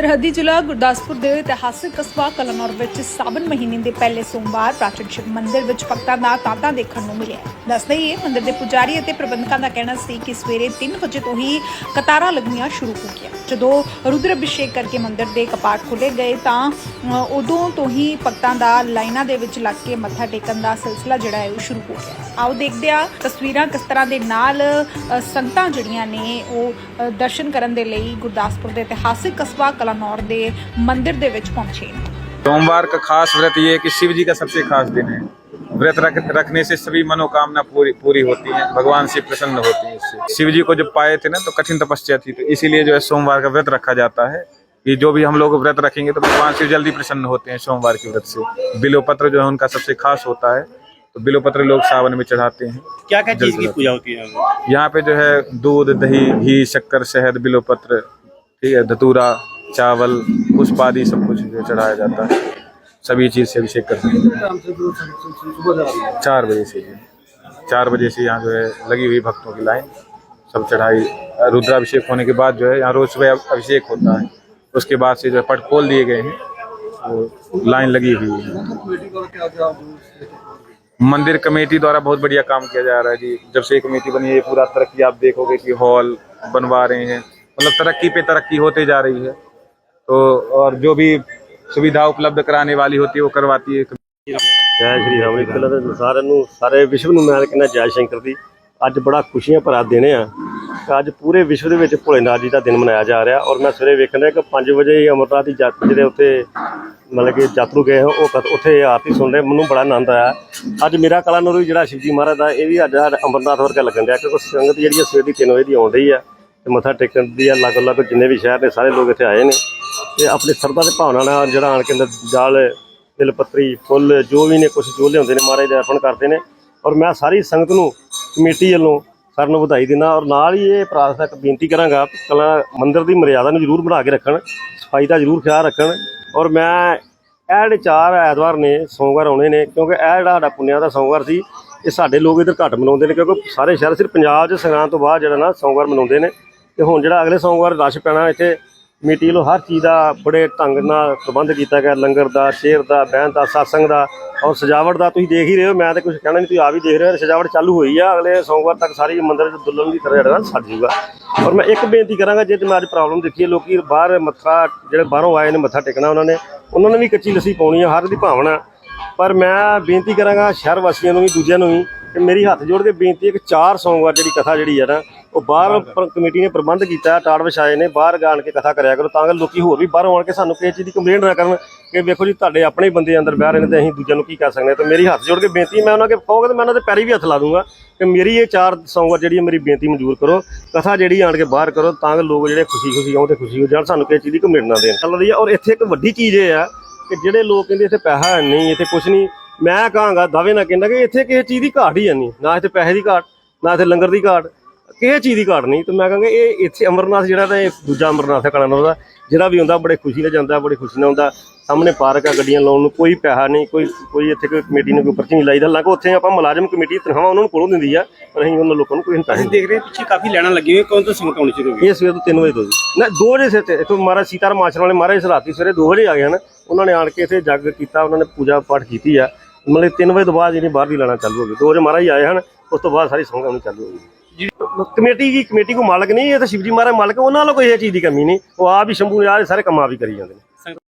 ਸਰਹੱਦੀ ਜ਼ਿਲ੍ਹਾ ਗੁਰਦਾਸਪੁਰ ਦੇ ਇਤਿਹਾਸਕ ਕਸਬਾ ਕਲਨੌਰ ਵਿੱਚ ਸਾਵਨ ਮਹੀਨੇ ਦੇ ਪਹਿਲੇ ਸੋਮਵਾਰ ਪ੍ਰਾਚੀਨ ਸ਼ਿਵ ਮੰਦਿਰ ਵਿੱਚ ਭਗਤਾਂ ਦਾ ਤਾਂਤਾ ਦੇਖਣ ਨੂੰ ਮਿਲਿਆ। ਦੱਸਦੇ ਹੀ ਇਹ ਮੰਦਿਰ ਦੇ ਪੁਜਾਰੀ ਅਤੇ ਪ੍ਰਬੰਧਕਾਂ ਦਾ ਕਹਿਣਾ ਸੀ ਕਿ ਸਵੇਰੇ 3 ਵਜੇ ਤੋਂ ਹੀ ਕਤਾਰਾਂ ਲੱਗਣੀਆਂ ਸ਼ੁਰੂ ਹੋ ਗਈਆਂ। ਜਦੋਂ ਰੁਦਰ ਅਭਿਸ਼ੇਕ ਕਰਕੇ ਮੰਦਿਰ ਦੇ ਕਪਾਟ ਖੋਲੇ ਗਏ ਤਾਂ ਉਦੋਂ ਤੋਂ ਹੀ ਭਗਤਾਂ ਦਾ ਲਾਈਨਾਂ ਦੇ ਵਿੱਚ ਲੱਗ ਕੇ ਮੱਥਾ ਟੇਕਣ ਦਾ ਸਿਲਸਿਲਾ ਜਿਹੜਾ ਹੈ ਉਹ ਸ਼ੁਰੂ ਹੋ ਗਿਆ। ਆਓ ਦੇਖਦੇ ਆ ਤਸਵੀਰਾਂ ਕਿਸ ਤਰ੍ਹਾਂ ਦੇ ਨਾਲ ਸੰਗਤਾਂ ਜਿਹੜੀਆਂ ਨੇ ਉਹ ਦਰਸ਼ਨ ਕਰਨ ਦੇ ਲਈ ਗੁਰਦਾਸਪੁਰ ਦੇ ਇਤਿਹਾਸਿਕ ਕਸਬਾ ਕਲਾਨੌਰ ਦੇ ਮੰਦਿਰ ਦੇ ਵਿੱਚ ਪਹੁੰਚੇ ਨੇ सोमवार का खास व्रत ये है कि शिव जी का सबसे खास दिन है व्रत रख, रखने से सभी मनोकामना पूरी पूरी होती है भगवान से प्रसन्न होती है इससे शिव जी को जब पाए थे ना तो कठिन तपस्या थी तो इसीलिए जो है सोमवार का व्रत रखा जाता है कि जो भी हम लोग व्रत रखेंगे तो भगवान शिव जल्दी प्रसन्न होते हैं सोमवार के व्रत से बिलोपत्र जो है उनका सबसे खास होता है तो बिलोपत्र लोग सावन में चढ़ाते हैं क्या क्या चीज की जल्द पूजा होती है यहाँ पे जो है दूध दही घी शक्कर शहद बिलोपत्र ठीक है धतूरा चावल पुष्प आदि सब कुछ जो चढ़ाया जाता है। सभी चीज़ से अभिषेक करते हैं। चार बजे से चार बजे से यहाँ जो है लगी हुई भक्तों की लाइन। सब चढ़ाई, रुद्राभिषेक होने के बाद जो है यहाँ रोज सुबह अभिषेक होता है। उसके बाद से जो है पट खोल दिए गए हैं। वो लाइन लगी हुई है। मंदिर कमेटी द्वारा बहुत बढ़िया काम किया जा रहा है जी। जब से कमेटी बनी है पूरा तरक्की आप देखोगे कि हॉल बनवा रहे हैं। मतलब तरक्की पे तरक्की होते जा रही है। तो और जो भी सुविधा उपलब्ध कराने वाली होती है वो करवाती है ਜੈ ਸ਼੍ਰੀ ਰਾਮ ਜੀ ਪਹਿਲਾਂ ਤਾਂ ਸਾਰਿਆਂ ਨੂੰ ਸਾਰੇ ਵਿਸ਼ਵ ਨੂੰ ਮੈਂ ਕਹਿੰਦਾ ਜੈ ਸ਼ੰਕਰ ਦੀ ਅੱਜ ਬੜਾ ਖੁਸ਼ੀਆਂ ਭਰਾ ਦਿਨ ਆ ਤੇ ਅੱਜ ਪੂਰੇ ਵਿਸ਼ਵ ਦੇ ਵਿੱਚ ਭੋਲੇਨਾਥ ਜੀ ਦਾ ਦਿਨ ਮਨਾਇਆ ਜਾ ਰਿਹਾ ਔਰ ਮੈਂ ਸਵੇਰੇ ਵੇਖਣ ਡਿਆ ਕਿ 5 ਵਜੇ ਹੀ ਅਮਰਨਾਥ ਦੀ ਜੱਤ ਜਿਹੜੇ ਉੱਤੇ ਮਤਲਬ ਕਿ ਯਾਤਰੂ ਗਏ ਹੋ ਉਹ ਕਤ- ਉੱਥੇ ਆਰਤੀ ਸੁਣ ਰਹੇ ਮੈਨੂੰ ਬੜਾ ਆਨੰਦ ਆਇਆ ਅੱਜ ਮੇਰਾ ਕਲਾ ਨੂਰੂ ਜਿਹੜਾ ਸ਼ਿਵਜੀ ਮਹਾਰਾਜ ਦਾ ਇਹ ਵੀ ਅੱਜ ਸਾਡਾ ਅਮਰਨਾਥ ਵਰਗਾ ਲੱਗਣ ਡਿਆ ਕਿਉਂਕਿ ਸੰਗਤ ਜਿਹੜੀ ਆ ਸਵੇਰ ਦੀ 3 ਵਜੇ ਦੀ ਆਉਣ ਡਈ ਆ ਤੇ ਮੱਥਾ ਟੇਕਣ ਦੀ ਆ ਲੱਗ ਲੱਗ ਜਿੰਨੇ ਵੀ ਸ਼ਹਿਰ ਨੇ ਸਾਰੇ ਲੋਕ ਇੱਥੇ ਆਏ ਨੇ ਤੇ ਆਪਣੀ ਸਰਦਾ ਦੇ ਭਾਵਨਾ ਨਾਲ ਜਿਹੜਾ ਆਣ ਕੇ ਅੰਦਰ ਜਲ ਬਿਲ ਪੱਤਰੀ, ਫੁੱਲ, ਜੋ ਵੀ ਨੇ ਕੁਝ ਜੋ ਲਿਆਉਂਦੇ ਨੇ, ਮਹਾਰਾਜ ਦੇ ਅਰਪਣ ਕਰਦੇ ਨੇ। ਔਰ ਮੈਂ ਸਾਰੀ ਸੰਗਤ ਨੂੰ ਕਮੇਟੀ ਵੱਲੋਂ ਸਾਰਿਆਂ ਨੂੰ ਵਧਾਈ ਦਿੰਦਾ ਔਰ ਨਾਲ ਹੀ ਇਹ ਪ੍ਰਾਰਥਨਾ ਇੱਕ ਬੇਨਤੀ ਕਰਾਂਗਾ ਕਿ ਕਲਾ ਮੰਦਿਰ ਦੀ ਮਰਿਆਦਾ ਨੂੰ ਜ਼ਰੂਰ ਬਣਾ ਕੇ ਰੱਖਣ, ਸਫ਼ਾਈ ਦਾ ਜ਼ਰੂਰ ਖਿਆਲ ਰੱਖਣ। ਔਰ ਮੈਂ ਇਹ ਜਿਹੜੇ ਚਾਰ ਐਤਵਾਰ ਨੇ, ਸੋਮਵਾਰ ਆਉਣੇ ਨੇ, ਕਿਉਂਕਿ ਇਹ ਜਿਹੜਾ ਸਾਡਾ ਪੁੰਨਿਆ ਦਾ ਸੋਮਵਾਰ ਸੀ, ਇਹ ਸਾਡੇ ਲੋਕ ਇਧਰ ਘੱਟ ਮਨਾਉਂਦੇ ਨੇ, ਕਿਉਂਕਿ ਸਾਰੇ ਸ਼ਹਿਰ, ਸਿਰਫ ਪੰਜਾਬ 'ਚ ਸੰਗਰਾਂਦ ਤੋਂ ਬਾਅਦ ਜਿਹੜਾ ਨਾ ਸੋਮਵਾਰ ਮਨਾਉਂਦੇ ਨੇ। ਤੇ ਹੁਣ ਜਿਹੜਾ ਅਗਲੇ ਸੋਮਵਾਰ ਰਸ਼ ਪੈਣਾ ਇੱਥੇ ਕਮੇਟੀ ਵੱਲੋਂ ਹਰ ਚੀਜ਼ ਦਾ ਬੜੇ ਢੰਗ ਨਾਲ ਪ੍ਰਬੰਧ ਕੀਤਾ ਗਿਆ, ਲੰਗਰ ਦਾ, ਸ਼ੇਰ ਦਾ, ਬਹਿਣ ਦਾ satsang ਦਾ ਔਰ ਸਜਾਵਟ ਦਾ ਤੁਸੀਂ ਦੇਖ ਹੀ ਰਹੇ ਹੋ, ਮੈਂ ਤਾਂ ਕੁਝ ਕਹਿਣਾ ਨਹੀਂ, ਤੁਸੀਂ ਆ ਵੀ ਦੇਖ ਰਹੇ ਹੋ ਸਜਾਵਟ ਚਾਲੂ ਹੋਈ ਆ, ਅਗਲੇ ਸੋਮਵਾਰ ਤੱਕ ਸਾਰੀ ਮੰਦਿਰ ਚ ਦੁਲਹਨ ਦੀ ਤਰ੍ਹਾਂ ਜਿਹੜਾ ਨਾ ਸੱਜ ਜੂਗਾ। ਔਰ ਮੈਂ ਇੱਕ ਬੇਨਤੀ ਕਰਾਂਗਾ, ਜੇ ਤੇ ਮੈਂ ਅੱਜ ਪ੍ਰੋਬਲਮ ਦੇਖੀ ਹੈ ਲੋਕੀ ਬਾਹਰ ਮੱਥਾ, ਜਿਹੜੇ ਬਾਹਰੋਂ ਆਏ ਨੇ, ਮੱਥਾ ਟੇਕਣਾ ਉਹਨਾਂ ਨੇ ਉਹਨਾਂ ਨੇ ਵੀ ਕੱਚੀ ਲੱਸੀ ਪਾਉਣੀ ਆ, ਹਰ ਦੀ ਭਾਵਨਾ। ਪਰ ਮੈਂ ਬੇਨਤੀ ਕਰਾਂਗਾ ਸ਼ਹਿਰ ਵਾਸੀਆਂ ਨੂੰ ਵੀ, ਦੂਜਿਆਂ ਨੂੰ ਵੀ, ਕਿ ਮੇਰੀ ਹੱਥ ਜੋੜ ਕੇ ਬੇਨਤੀ ਹੈ ਕਿ ਚਾਰ ਸੋਮਵਾਰ ਜਿਹੜੀ ਕਥਾ ਜਿਹੜੀ ਹੈ ਨਾ ਉਹ ਬਾਹਰ ਪਰ- ਕਮੇਟੀ ਨੇ ਪ੍ਰਬੰਧ ਕੀਤਾ ਟਾੜ ਵਿਛਾਏ ਨੇ ਬਾਹਰ ਗਾਣ ਕੇ ਕਥਾ ਕਰਿਆ ਕਰੋ ਤਾਂ ਕਿ ਲੋਕੀ ਹੋਰ ਵੀ ਬਾਹਰੋਂ ਆਣ ਕੇ ਸਾਨੂੰ ਕਿਸੇ ਚੀਜ਼ ਦੀ ਕੰਪਲੇਂਟ ਨਾ ਕਰਨ ਕਿ ਵੇਖੋ ਜੀ ਤੁਹਾਡੇ ਆਪਣੇ ਹੀ ਬੰਦੇ ਅੰਦਰ ਬਹਿ ਰਹੇ ਨੇ ਤੇ ਅਸੀਂ ਦੂਜਿਆਂ ਨੂੰ ਕੀ ਕਰ ਸਕਦੇ ਹਾਂ। ਤੇ ਮੇਰੀ ਹੱਥ ਜੋੜ ਕੇ ਬੇਨਤੀ ਮੈਂ ਉਹਨਾਂ ਕੇ ਕਹੋਗੇ ਤੇ ਮੈਂ ਉਹਨਾਂ ਦੇ ਪੈਰੀ ਵੀ ਹੱਥ ਲਾ ਦੂੰਗਾ ਕਿ ਮੇਰੀ ਇਹ ਚਾਰ ਸੋਮਵਾਰ ਜਿਹੜੀ ਹੈ ਮੇਰੀ ਬੇਨਤੀ ਮਨਜ਼ੂਰ ਕਰੋ ਕਥਾ ਜਿਹੜੀ ਆਣ ਕੇ ਬਾਹਰ ਕਰੋ ਤਾਂ ਕਿ ਲੋਕ ਜਿਹੜੇ ਖੁਸ਼ੀ ਖੁਸ਼ੀ ਆਉਣ ਤੇ ਖੁਸ਼ੀ ਹੋ ਜਾਣ ਸਾਨੂੰ ਕਿਸੇ ਚੀਜ਼ ਦੀ ਕੰਪਲੇਂਟ ਨਾ ਦੇਣ। ਚੱਲਦੀ ਹੈ ਔਰ ਇੱਥੇ ਇੱਕ ਵੱਡੀ ਚੀਜ਼ ਇਹ ਆ ਕਿ ਜਿਹੜੇ ਲੋਕ ਕਹਿੰਦੇ ਇੱਥੇ ਪੈਸਾ ਹੈ ਨਹੀਂ ਇੱਥੇ ਕੁਝ ਨਹੀਂ ਮੈਂ ਕਹਾਂਗਾ ਦਾਅਵੇ ਨਾਲ ਕਹਿੰਦਾ ਕਿ ਇੱਥੇ ਕਿਸੇ ਚੀਜ਼ ਦੀ ਘਾਟ ਹੀ ਹੈ ਨਹੀਂ ਨਾ ਇੱਥੇ ਪੈਸੇ ਦੀ ਘਾਟ ਨਾ ਇੱਥੇ ਲੰਗਰ ਦੀ ਘਾਟ ਕਿਸੇ ਚੀਜ਼ ਦੀ ਘਾਟ ਨਹੀਂ ਤੇ ਮੈਂ ਕਹਾਂਗਾ ਇਹ ਇੱਥੇ ਅਮਰਨਾਥ ਜਿਹੜਾ ਤਾਂ ਇਹ ਦੂਜਾ ਅਮਰਨਾਥ ਹੈ ਕਲਾਨੌਰ ਦਾ ਜਿਹੜਾ ਵੀ ਹੁੰਦਾ ਬੜੇ ਖੁਸ਼ੀ ਨਾਲ ਜਾਂਦਾ ਬੜੀ ਖੁਸ਼ੀ ਨਾਲ ਹੁੰਦਾ। ਸਾਹਮਣੇ ਪਾਰਕ ਆ ਗੱਡੀਆਂ ਲਾਉਣ ਨੂੰ ਕੋਈ ਪੈਸਾ ਨਹੀਂ ਕੋਈ ਕੋਈ ਇੱਥੇ ਕੋਈ ਕਮੇਟੀ ਨੇ ਕੋਈ ਪਰਚੀ ਨਹੀਂ ਲਾਈਦਾ। ਹਾਲਾਂਕਿ ਉੱਥੇ ਆਪਾਂ ਮੁਲਾਜ਼ਮ ਕਮੇਟੀ ਤਨਖਾਹ ਉਹਨਾਂ ਨੂੰ ਕੋਲੋਂ ਦਿੰਦੀ ਆ ਪਰ ਅਸੀਂ ਉਹਨਾਂ ਲੋਕਾਂ ਨੂੰ ਕੋਈ ਪੈਸੇ ਅਸੀਂ ਦੇਖ ਰਹੇ ਪਿੱਛੇ ਕਾਫੀ ਲੈਣਾ ਲੱਗੀ ਹੋਈ ਕੌਣ ਤੋਂ ਸੰਗਤ ਆਉਣੀ ਸ਼ੁਰੂ ਹੋ ਗਈ? ਇਹ ਸਵੇਰ ਤੋਂ 3 ਵਜੇ ਤੋਂ ਨਾ 2 ਵਜੇ ਸੇ ਤੇ ਇੱਥੋਂ ਮਹਾਰਾਜ ਸੀਤਾਰਾਮ ਆਸ਼ਰਮ ਵਾਲੇ ਮਹਾਰਾਜ ਰਾਤੀ ਸਵੇਰੇ 2 ਵਜੇ ਆ ਗਏ ਹਨ। ਉਹਨਾਂ ਨੇ ਆਣ ਕੇ ਇੱਥੇ ਜੱਗ ਕੀਤਾ ਉਹਨਾਂ ਨੇ ਪੂਜਾ ਪਾਠ ਕੀਤੀ ਆ। ਮਤਲਬ 3 ਵਜੇ ਤੋਂ ਬਾਅਦ ਜਿਹੜੀ ਬਾਹਰ ਦੀ ਲੈਣਾ ਚਾਲੂ ਹੋ ਗਈ। 2 ਵਜੇ ਮਹਾਰਾਜ ਆਏ ਹਨ ਉਸ ਤੋਂ ਬਾਅਦ ਸਾਰੀ ਸੰਗਤ ਆਉਣੀ ਚਾਲੂ ਹੋ ਗਈ। ਕਮੇਟੀ ਦੀ ਕਮੇਟੀ ਕੋ ਮਾਲਕ ਨਹੀਂ, ਇਹ ਤਾਂ ਸ਼ਿਵਜੀ ਮਹਾਰਾਜ ਮਾਲਕ, ਉਹਨਾਂ ਵੱਲੋਂ ਕੋਈ ਇਹ ਚੀਜ਼ ਦੀ ਕਮੀ ਨਹੀਂ। ਉਹ ਆਪ ਹੀ ਸ਼ੰਭੂ ਨੇ ਸਾਰੇ ਕੰਮ ਆਪ ਹੀ ਕਰੀ ਜਾਂਦੇ ਨੇ।